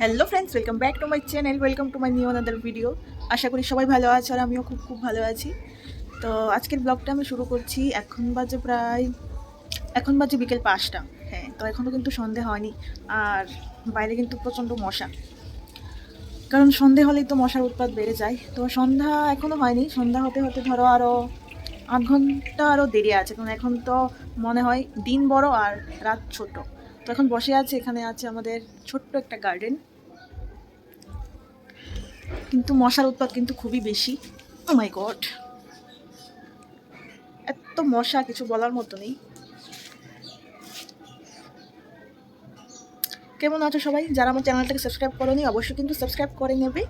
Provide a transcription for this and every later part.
Hello friends welcome back to my channel welcome to my new another video আশা করি সবাই ভালো আছে আর আমিও খুব খুব ভালো আছি। তো আজকের ব্লগটা আমি শুরু করছি, এখন বাজে প্রায়, এখন বাজে বিকেল পাঁচটা। হ্যাঁ তো এখনও কিন্তু সন্ধে হয়নি, আর বাইরে কিন্তু প্রচণ্ড মশা। কারণ সন্ধে হলেই তো মশার উৎপাত বেড়ে যায়। তো সন্ধ্যা এখনও হয়নি, সন্ধ্যা হতে হতে ধরো আরও আধ ঘণ্টা আরও দেরি আছে, কারণ এখন তো মনে হয় দিন বড় আর রাত ছোট। তো এখন বসে আছে, এখানে আছে আমাদের ছোট্ট একটা গার্ডেন কিন্তু মশার উৎপাত কিন্তু খুবই বেশি। ও মাই গড এত মশা, কিছু বলার মতো নেই। কেমন আছো সবাই? যারা আমার চ্যানেলটাকে সাবস্ক্রাইব করোনি, অবশ্যই কিন্তু সাবস্ক্রাইব করে নেবে।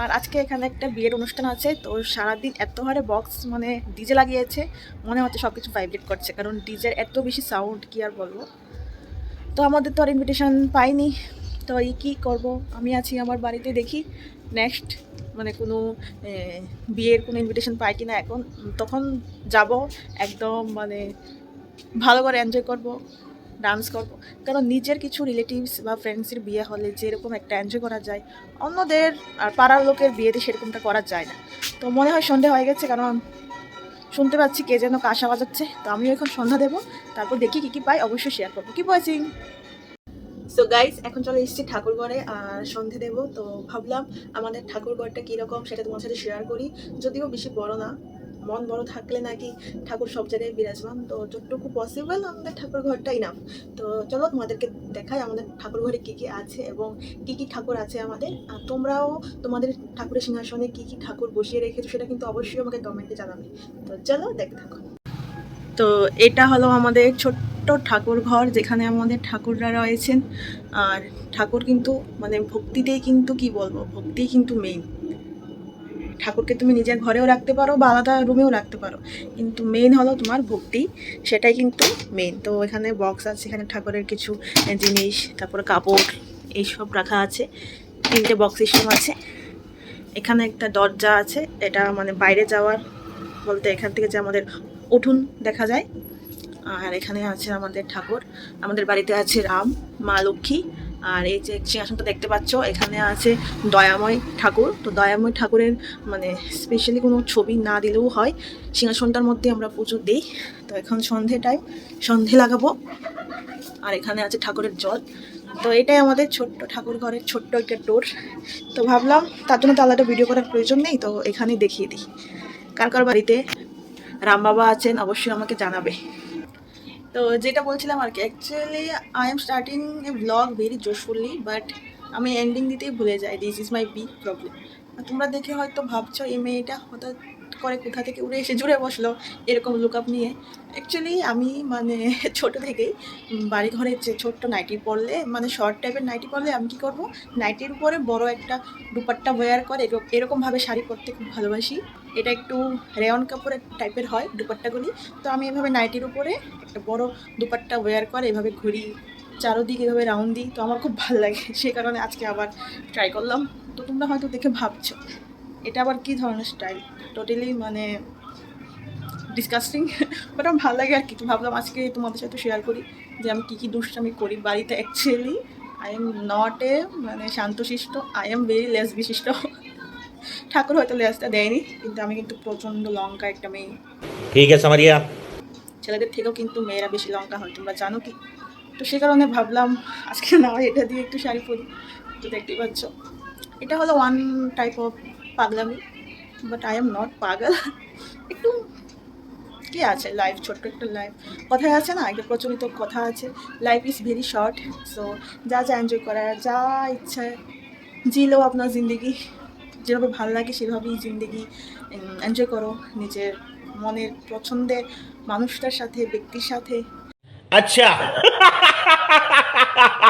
আর আজকে এখানে একটা বিয়ের অনুষ্ঠান আছে, তো সারাদিন এত হারে বক্স মানে ডিজে লাগিয়েছে। মনে হচ্ছে সব কিছু ভাইব্রেট করছে, কারণ ডিজের এত বেশি সাউন্ড কি আর বলব? তো আমাদের তো আর ইনভিটেশন পাইনি। তো এই কী করব? আমি আছি আমার বাড়িতে, দেখি নেক্সট মানে কোনো বিয়ের কোনো ইনভিটেশন পাই কি না এখন। তখন যাব, একদম মানে ভালো করে এনজয় করব ডান্স করব। কারণ নিজের কিছু রিলেটিভস বা ফ্রেন্ডসের বিয়ে হলে যেরকম একটা এনজয় করা যায়, অন্যদের আর পাড়ার লোকের বিয়েতে সেরকমটা করা যায় না। তো মনে হয় সন্ধে হয়ে গেছে, কারণ শুনতে পাচ্ছি কে যেন কাঁসা বাজাচ্ছে। তো আমিও এখন সন্ধ্যা দেবো। তারপর দেখি কি কি পাই, অবশ্যই শেয়ার করব। কি ওয়াচিং সো গাইস এখন চলে এসেছি ঠাকুর ঘরে, আর সন্ধে দেবো। তো ভাবলাম আমাদের ঠাকুর ঘরটা কীরকম সেটা তোমার সাথে শেয়ার করি। যদিও বেশি বড় না মন বড় থাকলে নাকি ঠাকুর সব জায়গায় বিরাজমান। তো যতটুকু পসিবল আমাদের ঠাকুর ঘরটাই না তো চলো তোমাদেরকে দেখাই আমাদের ঠাকুর ঘরে কী কী আছে এবং কী কী ঠাকুর আছে আমাদের। আর তোমরাও তোমাদের ঠাকুরের সিংহাসনে কী কী ঠাকুর বসিয়ে রেখেছো সেটা কিন্তু অবশ্যই আমাকে কমেন্টে জানাবে। তো চলো দেখতে থাকো। তো এটা হলো আমাদের ছোট্ট ঠাকুর ঘর যেখানে আমাদের ঠাকুররা রয়েছেন। আর ঠাকুর কিন্তু মানে ভক্তিতেই কিন্তু কি বলব? ভক্তি কিন্তু মেইন ঠাকুরকে তুমি নিজের ঘরেও রাখতে পারো বা আলাদা রুমেও রাখতে পারো। কিন্তু মেইন হলো তোমার ভক্তি, সেটাই কিন্তু মেইন তো এখানে বক্স আছে, এখানে ঠাকুরের কিছু জিনিস, তারপরে কাপড়, এইসব রাখা আছে। তিনটে বক্স সিস্টেম আছে। এখানে একটা দরজা আছে, এটা মানে বাইরে যাওয়ার বলতে এখান থেকে যে আমাদের উঠুন দেখা যায়। আর এখানে আছে আমাদের ঠাকুর, আমাদের বাড়িতে আছে রাম, মা লক্ষ্মী আর এই যে সিংহাসনটা দেখতে পাচ্ছ, এখানে আছে দয়াময় ঠাকুর। তো দয়াময় ঠাকুরের মানে স্পেশালি কোনো ছবি না দিলেও হয়। সিংহাসনটার মধ্যে আমরা পুজো দিই। তো এখন সন্ধে টাইম সন্ধে লাগাবো। আর এখানে আছে ঠাকুরের জল। তো এটাই আমাদের ছোট্ট ঠাকুর ঘরের ছোট্ট একটা টোর তো ভাবলাম তার জন্য তো আলাদা ভিডিও করার প্রয়োজন নেই, তো এখানেই দেখিয়ে দিই। কার কার বাড়িতে রাম বাবা আছেন অবশ্যই আমাকে জানাবে। তো যেটা বলছিলাম আর কি actually I am starting a blog very জোশফুলি but আমি এন্ডিং দিতেই ভুলে যাই this is my big problem তোমরা দেখে হয়তো ভাবছ, এই মেয়েটা হঠাৎ করে কোথা থেকে উড়ে এসে জুড়ে বসল, এরকম লুক আপ নিয়ে। অ্যাকচুয়ালি আমি মানে ছোট থেকেই বাড়ি ঘরে যে ছোট্ট নাইটি পরলে মানে শর্ট টাইপের নাইটি পরলে আমি কী করব? নাইটির উপরে বড় একটা দুপাট্টা ওয়্যার করে, এরকম- এরকমভাবে শাড়ি পরতে খুব ভালোবাসি। এটা একটু রেয়ন কাপড়ের টাইপের হয়, দুপাট্টাগুলি। তো আমি এভাবে নাইটির উপরে একটা বড় দুপাট্টা ওয়্যার করে, এভাবে ঘুরি, চারোদিকে এভাবে রাউন্ড দিই। তো আমার খুব ভালো লাগে, সেই কারণে আজকে আবার ট্রাই করলাম। তো তোমরা হয়তো দেখে ভাবছ। এটা আবার কি ধরনের স্টাইল? টোটালি মানে ডিসকাস্টিং বাট আমার ভালো লাগে আর কি। তো ভাবলাম আজকে তোমাদের সাথে শেয়ার করি যে আমি কী কী দুষ্টামি করি বাড়িতে। Actually I am not a মানে শান্তশিষ্ট আই এম ভেরি লেস বিশিষ্ট ঠাকুর হয়তো লেসটা দেয়নি কিন্তু আমি কিন্তু প্রচণ্ড লঙ্কা একটা মেয়ে। ঠিক আছে মারিয়া। ছেলেদের থেকেও কিন্তু মেয়েরা বেশি লঙ্কা হয় তোমরা জানো কি? তো সে কারণে ভাবলাম আজকে না এটা দিয়ে একটু শাড়ি পরি। তো দেখতেই পাচ্ছ। এটা হলো ওয়ান টাইপ অফ পাগলামি বাট আই এম নট পাগল। একটু কি আছে লাইফ ছোট্ট একটা লাইফ কথায় আছে না একটা প্রচলিত কথা আছে। Life is very short so যা যা এনজয় করার, যা ইচ্ছা জিলো আপনার জিন্দগি, যেভাবে ভালো লাগে সেভাবেই জিন্দগি এনজয় করো। নিজের মনের পছন্দের মানুষটার সাথে, ব্যক্তির সাথে আচ্ছা।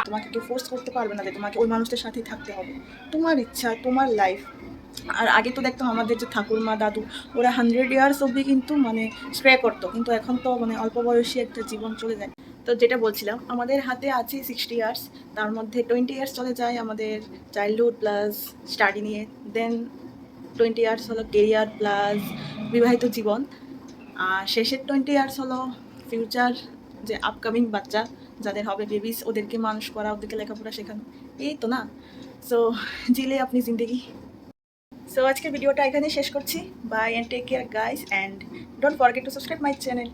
তোমাকে কেউ ফোর্স করতে পারবে না যে তোমাকে ওই মানুষটার সাথেই থাকতে হবে। তোমার ইচ্ছা, তোমার লাইফ আর আগে তো দেখতাম আমাদের যে ঠাকুরমা, দাদু, ওরা হান্ড্রেড ইয়ার্স অব্দি কিন্তু মানে স্প্রে করতো। কিন্তু এখন তো মানে অল্প বয়সী একটা জীবন চলে যায়। তো যেটা বলছিলাম, আমাদের হাতে আছে সিক্সটি ইয়ার্স তার মধ্যে টোয়েন্টি ইয়ার্স চলে যায় আমাদের চাইল্ডহুড প্লাস স্টাডি নিয়ে। দেন টোয়েন্টি ইয়ার্স হলো কেরিয়ার প্লাস বিবাহিত জীবন। আর শেষের টোয়েন্টি ইয়ার্স হলো ফিউচার যে আপকামিং বাচ্চা যাদের হবে বেবিস ওদেরকে মানুষ করা, ওদেরকে লেখাপড়া শেখানো। এই তো না? সো জিলে আপনি জিন্দেগি। সো আজকের ভিডিওটা এখানেই শেষ করছি। Bye and take care guys and don't forget to subscribe my channel